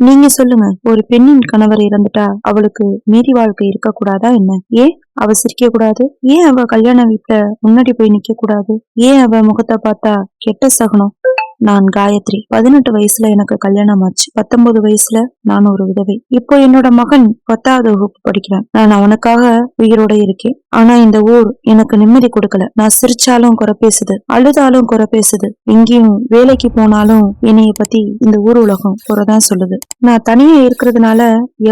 நீங்க சொல்லுங்க ஒரு பெண்ணின் கணவர் இறந்துட்டா அவளுக்கு மீதி வாழ்க்கை இருக்க கூடாதா என்ன? ஏன் அவ சிரிக்க கூடாது? ஏன் அவ கல்யாண வீட்டுல முன்னாடி போய் நிக்க கூடாது? ஏன் அவ முகத்தை பார்த்தா கெட்ட சகனம்? நான் காயத்ரி. பதினெட்டு வயசுல எனக்கு கல்யாணம் ஆச்சு பத்தொன்பது வயசுல நான் ஒரு விதவை. இப்போ என்னோட மகன் பத்தாவது வகுப்பு படிக்கிறான். நான் அவனுக்காக உயிரோட இருக்கேன். ஆனா இந்த ஊர் எனக்கு நிம்மதி கொடுக்கல. நான் சிரிச்சாலும் குறை பேசுது. அழுதாலும் குறை பேசுது. எங்கேயும் வேலைக்கு போனாலும் என்னைய பத்தி இந்த ஊர் உலகம் குறைதான் சொல்லுது. நான் தனியா இருக்கிறதுனால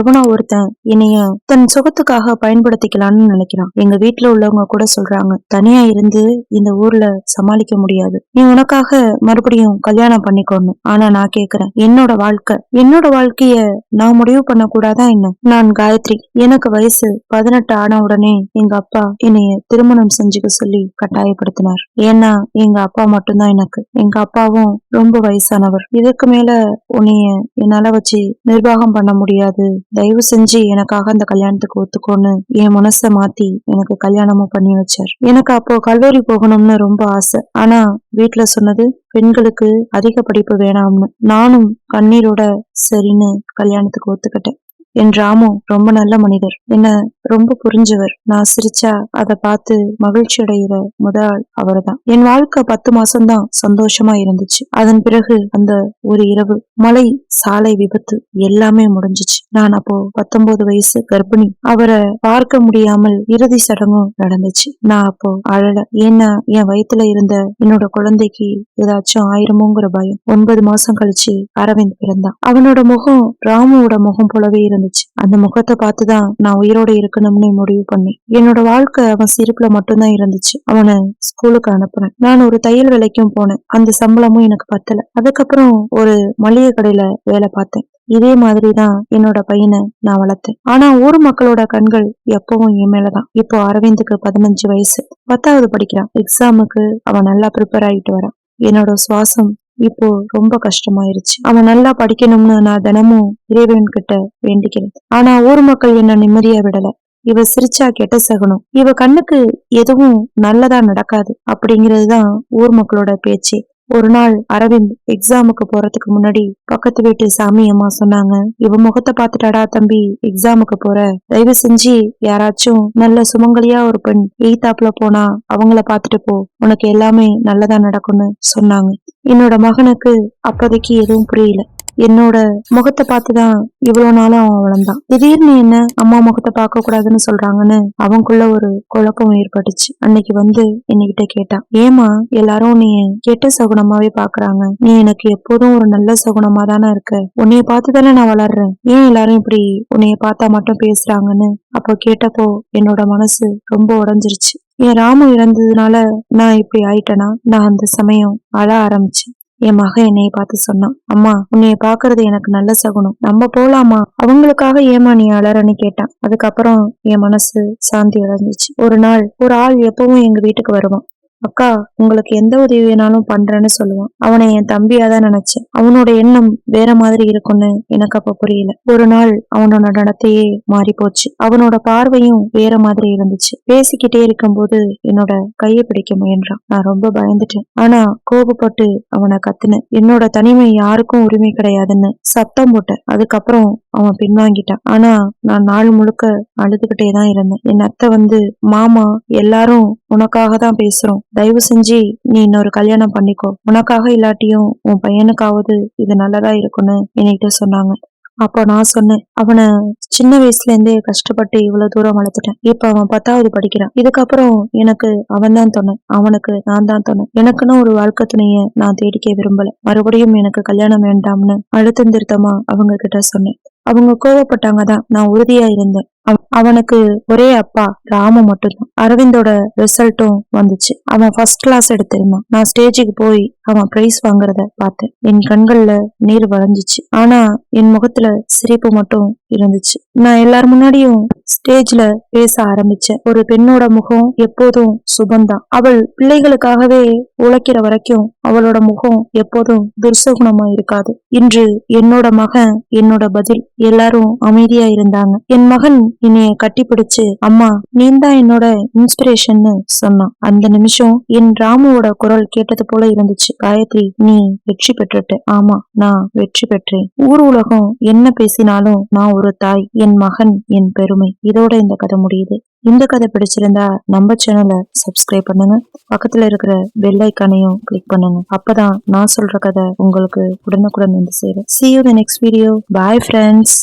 எவனோ ஒருத்தன் என்னைய தன் சுகத்துக்காக பயன்படுத்திக்கலாம்னு நினைக்கிறான். எங்க வீட்டுல உள்ளவங்க கூட சொல்றாங்க தனியா இருந்து இந்த ஊர்ல சமாளிக்க முடியாது. நீ உனக்காக மறுபடியும் கல்யாணம் பண்ணிக்கணும் ஆனா நான் கேக்குறேன் என்னோட வாழ்க்கை என்னோட வாழ்க்கைய நான் முடிவு பண்ண கூடாதா என்ன? நான் காயத்ரி எனக்கு வயசு பதினெட்டு ஆன உடனே எங்க அப்பா என்னைய திருமணம் செஞ்சுக்க சொல்லி கட்டாயப்படுத்தினார். ஏன்னா எங்க அப்பா மட்டும்தான் எனக்கு. எங்க அப்பாவும் ரொம்ப வயசானவர். இதுக்கு மேல உன்னைய என்னால வச்சு நிர்வாகம் பண்ண முடியாது. தயவு செஞ்சு எனக்காக அந்த கல்யாணத்துக்கு ஒத்துக்கோன்னு என் மனசை மாத்தி எனக்கு கல்யாணமும் பண்ணி வச்சார். எனக்கு அப்போ கல்லூரி போகணும்னு ரொம்ப ஆசை. ஆனா வீட்டுல சொன்னது பெண்களுக்கு அதிக படிப்பு வேணாம்னு. நானும் கண்ணீரோட சரின்னு கல்யாணத்துக்கு ஒத்துக்கிட்டேன். என் ராமு ரொம்ப நல்ல மனிதர். என்ன ரொம்ப புரிஞ்சவர். நான் சிரிச்சா அதை பார்த்து மகிழ்ச்சி அடைகிற முதல் அவர்தான். என் வாழ்க்கை பத்து மாசம்தான் சந்தோஷமா இருந்துச்சு. அதன் பிறகு அந்த ஒரு இரவு மலை சாலை விபத்து எல்லாமே முடிஞ்சிச்சு. நான் அப்போ பத்தொன்பது வயசு கர்ப்பிணி. அவரை பார்க்க முடியாமல் இறுதி சடங்கும் நடந்துச்சு. நான் அப்போ அழல. ஏன்னா என் வயித்துல இருந்த என்னோட குழந்தைக்கு ஏதாச்சும் ஆயிரமோங்கிற பயம். ஒன்பது மாசம் கழிச்சு அரவிந்த் பிறந்தான். அவனோட முகம் ராமுவோட முகம் போலவே இருந்துச்சு. அந்த முகத்தை பார்த்துதான் நான் உயிரோட இருக்கணும்னு முடிவு பண்ணேன் என்னோட வாழ்க்கை அவன் சிரிப்புல மட்டும்தான் இருந்துச்சு. அவனை ஸ்கூலுக்கு அனுப்புனேன். நான் ஒரு தையல் வேலைக்கும் போனேன். அந்த சம்பளமும் எனக்கு பத்தல. அதுக்கப்புறம் ஒரு மளிகை கடையில வேலை பார்த்தேன். இதே மாதிரிதான் என்னோட பையனை நான் வளர்த்தேன். ஆனா ஊர் மக்களோட கண்கள் எப்பவும் என் மேலதான். இப்போ அரவிந்துக்கு பதினஞ்சு வயசு. பத்தாவது படிக்கிறான். எக்ஸாமுக்கு அவன் நல்லா ப்ரிப்பேர் ஆகிட்டு வரான். என்னோட சுவாசம் இப்போ ரொம்ப கஷ்டமாயிருச்சு. அவன் நல்லா படிக்கணும்னு நான் தினமும் இறைவன் கிட்ட வேண்டிக்கிறேன். ஆனா ஊர் மக்கள் என்ன நிம்மதியா விடல. இவ சிரிச்சா கெட்ட சகனம். இவ கண்ணுக்கு எதுவும் நல்லதா நடக்காது அப்படிங்கறதுதான் ஊர் மக்களோட பேச்சு. ஒரு நாள் அரவிந்த் எக்ஸாமுக்கு போறதுக்கு முன்னாடி பக்கத்து வீட்டு சாமி அம்மா சொன்னாங்க இவ முகத்தை பாத்துட்டாடா தம்பி எக்ஸாமுக்கு போற. தயவு செஞ்சு யாராச்சும் நல்ல சுமங்கலியா ஒரு பெண் எய்தாப்ல போனா அவங்கள பாத்துட்டு போ. உனக்கு எல்லாமே நல்லதா நடக்கும்னு சொன்னாங்க. என்னோட மகனுக்கு அப்போதைக்கு எதுவும் புரியல. என்னோட முகத்தை பார்த்துதான் இவ்வளவு நாளும் அவன் வளர்ந்தான். திடீர்னு என்ன அம்மா முகத்தை பார்க்க கூடாதுன்னு சொல்றாங்கன்னு அவனுக்குள்ள ஒரு குழப்பம் ஏற்பட்டுச்சு. அன்னைக்கு வந்து என்கிட்ட கேட்டான். ஏமா எல்லாரும் நீ கெட்ட சகுனமாவே பாக்குறாங்க நீ எனக்கு எப்போதும் ஒரு நல்ல சகுனமா தானே இருக்க. உன்னைய பார்த்து தானே நான் வளர்றேன். ஏன் எல்லாரும் இப்படி உன்னைய பார்த்தா மட்டும் பேசுறாங்கன்னு அப்போ கேட்டப்போ என்னோட மனசு ரொம்ப உடஞ்சிருச்சு. என் ராமு இறந்ததுனால நான் இப்படி ஆயிட்டேனா? நான் அந்த சமயம் அழ ஆரம்பிச்சேன். என் மகன் என்னைய பார்த்து சொன்னான் அம்மா உன்னைய பாக்குறது எனக்கு நல்ல சகுனம். நம்ம போலாமா? அவங்களுக்காக ஏமா நீ அலறன்னு கேட்டான். அதுக்கப்புறம் என் மனசு சாந்தி அடைஞ்சிச்சு. ஒரு நாள் ஒரு ஆள் எப்பவும் எங்க வீட்டுக்கு வருவான். அக்கா உங்களுக்கு எந்த உதவி வேணாலும் பண்றேன்னு சொல்லுவான். அவனை என் தம்பியா தான் நினைச்சேன். அவனோட எண்ணம் வேற மாதிரி இருக்கும்னு எனக்கு அப்ப புரியல. ஒரு நாள் அவனோட நடத்தையே மாறி போச்சு அவனோட பார்வையும் வேற மாதிரி இருந்துச்சு. பேசிக்கிட்டே இருக்கும்போது என்னோட கையை பிடிக்க முயன்றான். நான் ரொம்ப பயந்துட்டேன். ஆனா கோபப்பட்டு அவனை கத்துனேன். என்னோட தனிமை யாருக்கும் உரிமை கிடையாதுன்னு சத்தம் போட்டேன். அதுக்கப்புறம் அவன் பின்வாங்கிட்டான். ஆனா நான் நாள் முழுக்க அழுதுகிட்டே தான் இருந்தேன். என் அத்தை வந்து மாமா எல்லாரும் உனக்காக தான் பேசுறோம். தயவு செஞ்சு நீ இன்னொரு கல்யாணம் பண்ணிக்கோ. உனக்காக இல்லாட்டியும் உன் பையனுக்காவது இது நல்லதா இருக்கும்னு என்கிட்ட சொன்னாங்க. அப்போ நான் சொன்னேன் அவனை சின்ன வயசுல இருந்தே கஷ்டப்பட்டு இவ்வளவு தூரம் வளர்த்துட்டேன். இப்ப அவன் பத்தாவது படிக்கிறான். இதுக்கப்புறம் எனக்கு அவன் தான் தோணேன் அவனுக்கு நான் தான் தோணேன் எனக்குன்னு ஒரு வாழ்க்கை துணைய நான் தேடிக்க விரும்பல. மறுபடியும் எனக்கு கல்யாணம் வேண்டாம்னு அழுத்தம் திருத்தமா அவங்க கிட்ட சொன்னேன். அவங்க கோவப்பட்டாங்க தான் நான் உறுதியா இருந்தேன். அவனுக்கு ஒரே அப்பா ராமு மட்டும்தான். அரவிந்தோட ரிசல்ட்டும் வந்துச்சு. அவன் ஃபர்ஸ்ட் கிளாஸ் எடுத்திருந்தான். நான் ஸ்டேஜுக்கு போய் அவன் பிரைஸ் வாங்குறத பார்த்தேன். என் கண்கள்ல நீர் வளைஞ்சிச்சு ஆனா என் முகத்துல சிரிப்பு மட்டும் இருந்துச்சு. நான் எல்லார் முன்னாடியும் ஸ்டேஜ்ல பேச ஆரம்பிச்சேன். ஒரு பெண்ணோட முகம் எப்போதும் சுபந்தான் அவள் பிள்ளைகளுக்காகவே உழைக்கிற வரைக்கும் அவளோட முகம் எப்போதும் துர்சகுணமா இருக்காது. இன்று என்னோட மகன் என்னோட பதில். எல்லாரும் அமைதியா இருந்தாங்க. என் மகன் என்னைய கட்டி பிடிச்சு அம்மா நீ தான் என்னோட இன்ஸ்பிரேஷன்னு சொன்னான். அந்த நிமிஷம் என் ராமுவோட குரல் கேட்டது போல இருந்துச்சு. காயத்ரி நீ வெற்றி பெற்றுட்ட ஆமா நான் வெற்றி பெற்றேன். ஊர் உலகம் என்ன பேசினாலும் நான் ஒரு தாய் என் மகன் என் பெருமை. இதோட இந்த கதை முடியுது. இந்த கதை பிடிச்சிருந்தா நம்ம சேனலை சப்ஸ்கிரைப் பண்ணுங்க. பக்கத்துல இருக்கிற பெல் ஐக்கானையும் கிளிக் பண்ணுங்க. அப்பதான் நான் சொல்ற கதை உங்களுக்கு உடனுக்குடன் வந்து சேரும். See you the next video bye friends